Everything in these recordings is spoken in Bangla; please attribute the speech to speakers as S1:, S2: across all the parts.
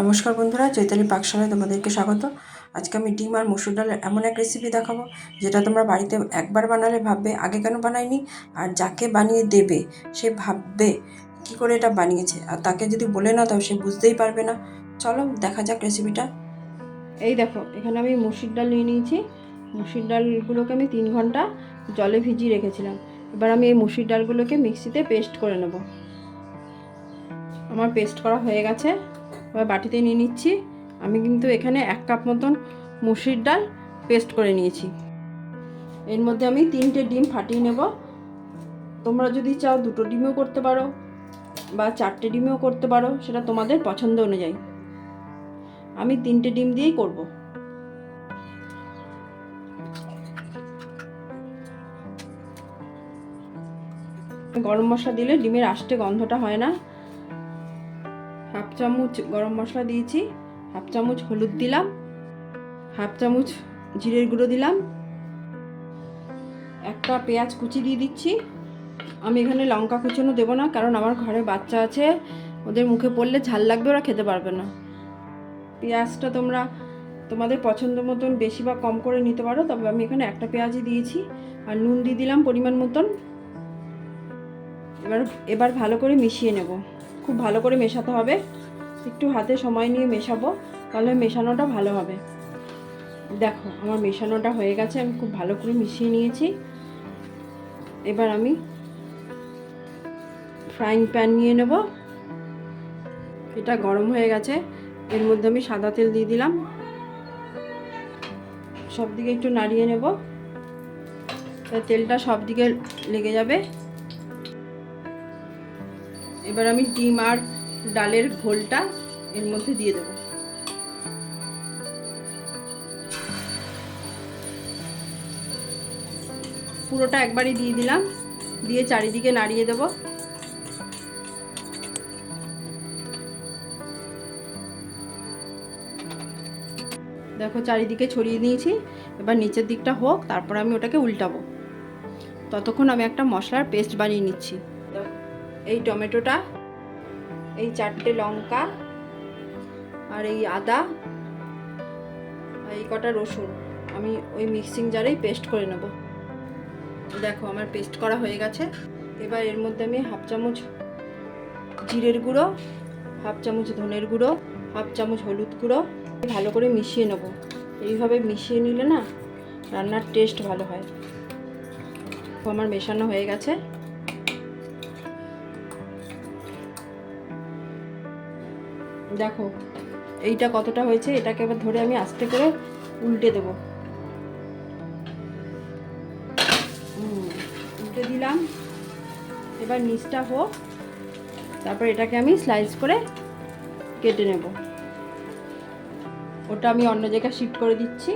S1: নমস্কার বন্ধুরা, চৈতালি পাকশালায় তোমাদেরকে স্বাগত। আজকে আমি ডিম আর মসুর ডালের এমন এক রেসিপি দেখাবো, যেটা তোমরা বাড়িতে একবার বানালে ভাববে, আগে কেন বানাইনি আর যাকে বানিয়ে দেবে, সে ভাববে কি করে এটা বানিয়েছে, আর তাকে যদি বলে না তাও সে বুঝতেই পারবে না। চলো, দেখা যাক রেসিপিটা
S2: এই দেখো, এখানে আমি মুসুর ডাল নিয়ে নিয়েছি। মুসুর ডালগুলোকে আমি তিন ঘণ্টা জলে ভিজিয়ে রেখেছিলাম। এবার আমি এই মুসুর ডালগুলোকে মিক্সিতে পেস্ট করে নেব। আমার পেস্ট করা হয়ে গেছে। এবার বাটিতে নিয়ে নিচ্ছি। আমি কিন্তু এখানে এক কাপ মতন মুসুর ডাল পেস্ট করে নিয়েছি। এর মধ্যে আমি তিনটে ডিম ফাটিয়ে নেব। তোমরা যদি চাও দুটো ডিমও করতে পারো বা চারটে ডিমও করতে পারো, সেটা তোমাদের পছন্দ অনুযায়ী। আমি তিনটে ডিম দিয়েই করব। গরম মশলা দিলে ডিমের আষ্টে গন্ধটা হয় না। হাফ চামচ গরম মশলা দিয়েছি, হাফ চামচ হলুদ দিলাম, হাফ চামচ জিরের গুঁড়ো দিলাম, একটা পেঁয়াজ কুচি দিয়ে দিচ্ছি। আমি এখানে লঙ্কা কুচোনো দেবো না, কারণ আমার ঘরে বাচ্চা আছে, ওদের মুখে পড়লে ঝাল লাগবে, ওরা খেতে পারবে না। পেঁয়াজটা তোমরা তোমাদের পছন্দ মতন বেশি বা কম করে নিতে পারো, তবে আমি এখানে একটা পেঁয়াজই দিয়েছি, আর নুন দিয়ে দিলাম পরিমাণ মতন। এবার এবার ভালো করে মিশিয়ে নেব। খুব ভালো করে মেশাতে হবে। একটু হাতে সময় নিয়ে মেশাবো, তাহলে মেশানোটা ভালো হবে। দেখো, আমার মেশানোটা হয়ে গেছে, আমি খুব ভালো করে মিশিয়ে নিয়েছি। এবার আমি ফ্রাইং প্যান নিয়ে নেব। এটা গরম হয়ে গেছে, এর মধ্যে আমি সাদা তেল দিয়ে দিলাম। সব দিকে একটু নাড়িয়ে নেব তেলটা সব দিকে লেগে যাবে। এবার আমি ডিম আর ডালের ঘোলটা এর মধ্যে দিয়ে দেবো। পুরোটা একবারই দিয়ে দিলাম, দিয়ে চারিদিকে নাড়িয়ে দেবো। দেখো চারিদিকে ছড়িয়ে নিয়েছি এবার নিচের দিকটা হোক, তারপর আমি ওটাকে উল্টাবো। ততক্ষণ আমি একটা মশলার পেস্ট বানিয়ে নিচ্ছি। এই টমেটোটা, এই চারটে লঙ্কা আর এই আদা এই কটা রসুন। আমি ওই মিক্সিং জারেই পেস্ট করে নেব। দেখো আমার পেস্ট করা হয়ে গেছে। এবার এর মধ্যে আমি হাফ চামচ জিরের গুঁড়ো, হাফ চামচ ধনের গুঁড়ো, হাফ চামচ হলুদ গুঁড়ো ভালো করে মিশিয়ে নেব। এইভাবে মিশিয়ে নিলে না রান্নার টেস্ট ভালো হয়। আমার মেশানো হয়ে গেছে। দেখো, এইটা কতটা হয়েছে, এটাকে এবার ধরে আমি আস্তে করে উল্টে দেব। উল্টে দিলাম। এবার নিচটা হোক, তারপর এটাকে আমি স্লাইস করে কেটে নেব। ওটা আমি অন্য জায়গায় শিফট করে দিচ্ছি।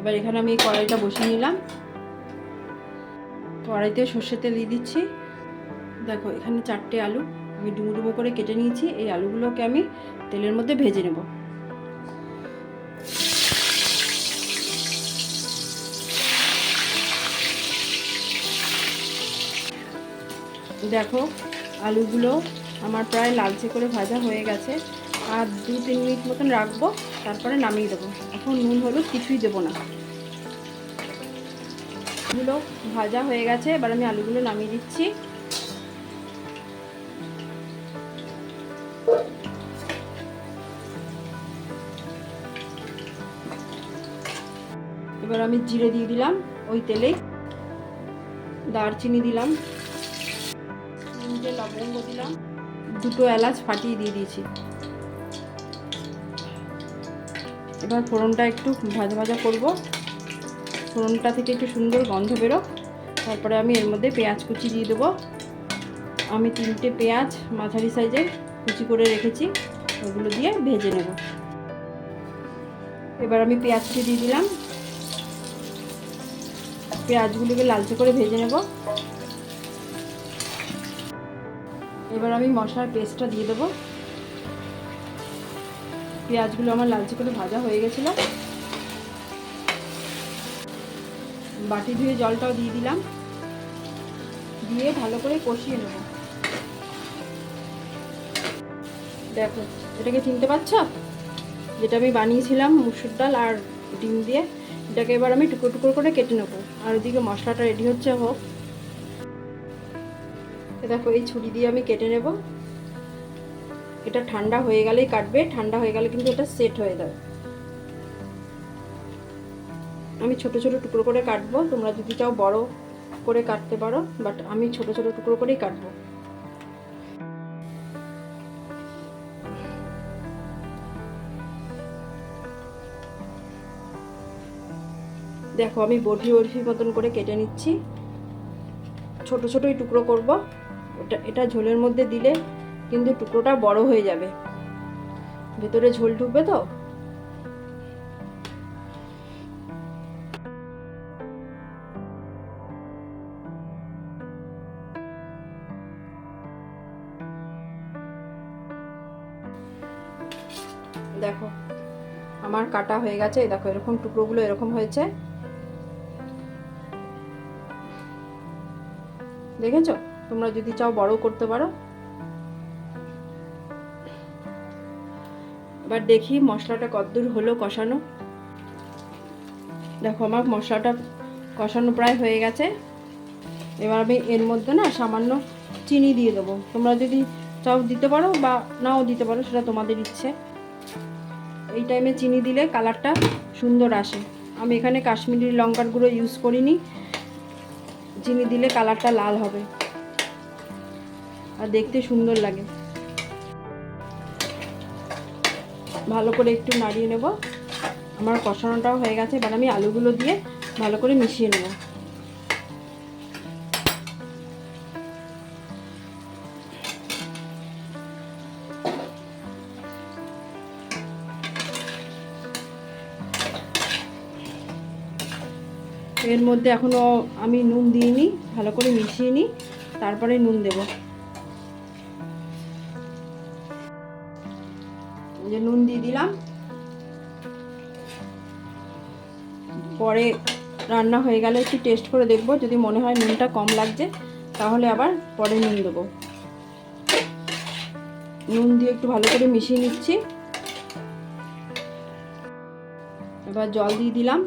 S2: এবার এখানে আমি কড়াইটা বসিয়ে নিলাম। কড়াইতে সর্ষে তেল দিয়ে দিচ্ছি। দেখো, এখানে চারটে আলু। আমি ডুমো ডুমো করে কেটে নিয়েছি, এই আলুগুলোকে আমি তেলের মধ্যে ভেজে নেব। দেখো, আলুগুলো আমার প্রায় লালচে করে ভাজা হয়ে গেছে। আর দু তিন মিনিট মতন রাখব, তারপরে নামিয়ে দেবো। এখন নুন, হলুদ কিছুই দেবো না। আলুগুলো ভাজা হয়ে গেছে, এবার আমি আলুগুলো নামিয়ে দিচ্ছি। আমি জিরে দিয়ে দিলাম, ওই তেলেই দারচিনি দিলাম। তিনটে লবঙ্গ দিলাম। দুটো এলাচ ফাটিয়ে দিয়ে দিয়েছি। এবার ফোড়নটা একটু ভাজা ভাজা করব। ফোড়নটা থেকে একটু সুন্দর গন্ধ বেরো তারপরে আমি এর মধ্যে পেঁয়াজ কুচি দিয়ে দেবো। আমি তিনটে পেঁয়াজ মাঝারি সাইজের কুচি করে রেখেছি। ওগুলো দিয়ে ভেজে নেব। এবার আমি পেঁয়াজটি দিয়ে দিলাম। পেঁয়াজগুলোকে লালচে করে ভেজে নেব। এবার আমি মশলার পেস্টটা দিয়ে দেবো। পেঁয়াজগুলো আমার লালচে করে ভাজা হয়ে গেছিল। বাটি ধুয়ে জলটাও দিয়ে দিলাম। দিয়ে ভালো করে কষিয়ে নেব। দেখো, এটাকে চিনতে পারছ? যেটা আমি বানিয়েছিলাম, মুসুর ডাল আর ডিম দিয়ে। এটাকে এবার আমি টুকরো টুকরো করে কেটে নেব। আর ওদিকে মশলাটা রেডি হচ্ছে, হোক। দেখো, এই ছুরি দিয়ে আমি কেটে নেব। এটা ঠান্ডা হয়ে গেলেই কাটবে, ঠান্ডা হয়ে গেলে কিন্তু এটা সেট হয়ে যাবে। আমি ছোট ছোট টুকরো করে কাটবো, তোমরা যদি চাও বড় করে কাটতে পারো বাট আমি ছোট ছোট টুকরো করেই কাটবো। দেখো, আমি বরফি বরফি মতন করে কেটে নিচ্ছি। ছোট ছোটই টুকরো করব। ওটা, এটা ঝোলের মধ্যে দিলে কিন্তু টুকরোটা বড় হয়ে যাবে। ভেতরে ঝোল ঢুকবে তো? দেখো, আমার কাটা হয়ে গেছে। দেখো, এরকম টুকরোগুলো এরকম হয়েছে। দেখেছ? তোমরা যদি চাও বড় করতে পারো। এবার দেখি মশলাটা কতদূর হলো কষানো। দেখো আমার মশলাটা কষানো প্রায় হয়ে গেছে। এবার আমি এর মধ্যে না সামান্য চিনি দিয়ে দেবো। তোমরা যদি চাও দিতে পারো বা নাও দিতে পারো, সেটা তোমাদের ইচ্ছে। এই টাইমে চিনি দিলে কালারটা সুন্দর আসে। আমি এখানে কাশ্মীরি লঙ্কার গুঁড়ো ইউজ করিনি। চিনি দিলে কালারটা লাল হবে। আর দেখতে সুন্দর লাগে। ভালো করে একটু নাড়িয়ে নেব। আমার কষানোটাও হয়ে গেছে, এবার আমি আলুগুলো দিয়ে ভালো করে মিশিয়ে নেব। এর মধ্যে এখনও আমি নুন দিইনি, ভালো করে মিশিয়ে নিই, তারপরে নুন দেব। যে নুন দিয়ে দিলাম। পরে রান্না হয়ে গেলে একটু টেস্ট করে দেখব, যদি মনে হয় নুনটা কম লাগছে, তাহলে আবার পরে নুন দেবো। নুন দিয়ে একটু ভালো করে মিশিয়ে নিচ্ছি। এবার জল দিয়ে দিলাম।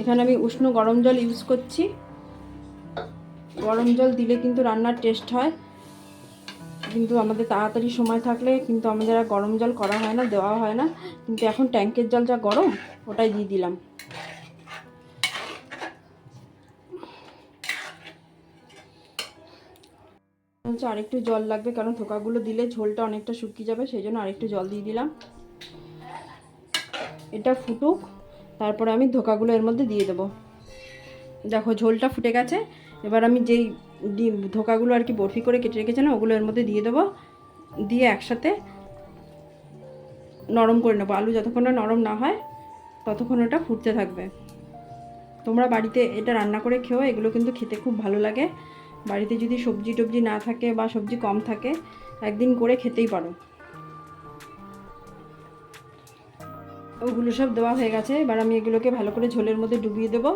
S2: এখানে আমি উষ্ণ গরম জল ইউজ করছি। গরম জল দিলে কিন্তু রান্নার টেস্ট হয়। কিন্তু আমাদের তাড়াতাড়ি সময় থাকলে কিন্তু আমাদের আর গরম জল করা হয় না, দেওয়া হয় না। কিন্তু এখন ট্যাঙ্কের জল যা গরম, ওটাই দিয়ে দিলাম। হচ্ছে আরেকটু জল লাগবে, কারণ থোকাগুলো দিলে ঝোলটা অনেকটা শুকিয়ে যাবে, সেই জন্য আরেকটু জল দিয়ে দিলাম। এটা ফুটুক। তারপরে আমি ধোকাগুলো এর মধ্যে দিয়ে দেবো। দেখো, ঝোলটা ফুটে গেছে। এবার আমি যেই ডিম, ধোকাগুলো আর কি বরফি করে কেটে রেখেছিলাম ওগুলো এর মধ্যে দিয়ে দেবো। দিয়ে একসাথে নরম করে নেব। আলু যতক্ষণ না নরম না হয়, ততক্ষণ ওটা ফুটতে থাকবে। তোমরা বাড়িতে এটা রান্না করে খেও, এগুলো কিন্তু খেতে খুব ভালো লাগে। বাড়িতে যদি সবজি টবজি না থাকে বা সবজি কম থাকে, একদিন করে খেতেই পারো। ওগুলো সব দেওয়া হয়ে গেছে। এবার আমি এগুলোকে ভালো করে ঝোলের মধ্যে ডুবিয়ে দেবো।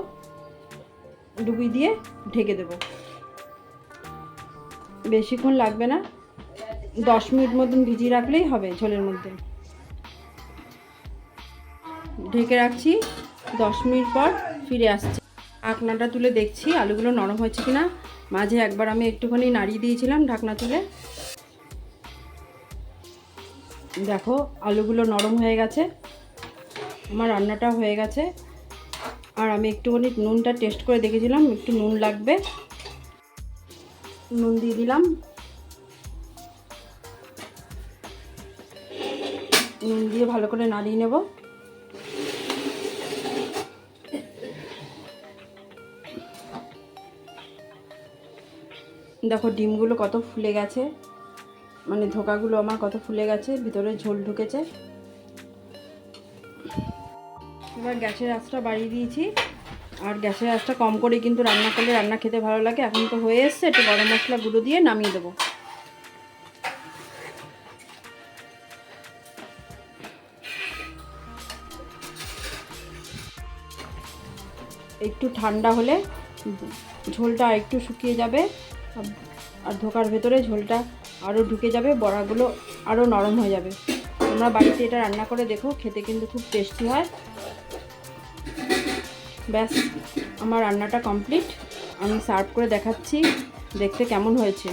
S2: ডুবিয়ে দিয়ে ঢেকে দেবো। বেশিক্ষণ লাগবে না। দশ মিনিট মতন ভিজিয়ে রাখলেই হবে ঝোলের মধ্যে। ঢেকে রাখছি। দশ মিনিট পর ফিরে আসছি। ঢাকনাটা তুলে দেখছি, আলুগুলো নরম হয়েছে কিনা। মাঝে একবার আমি একটুখানি নাড়িয়ে দিয়েছিলাম ঢাকনা তুলে। দেখো, আলুগুলো নরম হয়ে গেছে। আমার রান্নাটা হয়ে গেছে। আর আমি একটুখানি নুনটা টেস্ট করে দেখেছিলাম, একটু নুন লাগবে। নুন দিয়ে দিলাম। নুন দিয়ে ভালো করে নাড়িয়ে নেব। দেখো ডিমগুলো কত ফুলে গেছে। মানে ধোকাগুলো আমার কত ফুলে গেছে, ভিতরে ঝোল ঢুকেছে। এবার গ্যাসের আঁচটা বাড়িয়ে দিয়েছি। আর গ্যাসের আঁচটা কম করে কিন্তু রান্না করলে রান্না খেতে ভালো লাগে। এখন তো হয়ে এসছে, একটু গরম মশলা গুঁড়ো দিয়ে নামিয়ে দেবো। একটু ঠান্ডা হলে ঝোলটা একটু শুকিয়ে যাবে, আর ধোকার ভেতরে ঝোলটা আরও ঢুকে যাবে, বড়াগুলো আরও নরম হয়ে যাবে। তোমরা বাড়িতে এটা রান্না করে দেখো, খেতে কিন্তু খুব টেস্টি হয়। ব্যাস আমার রান্নাটা কমপ্লিট। আমি সার্ভ করে দেখাচ্ছি দেখতে কেমন হয়েছে।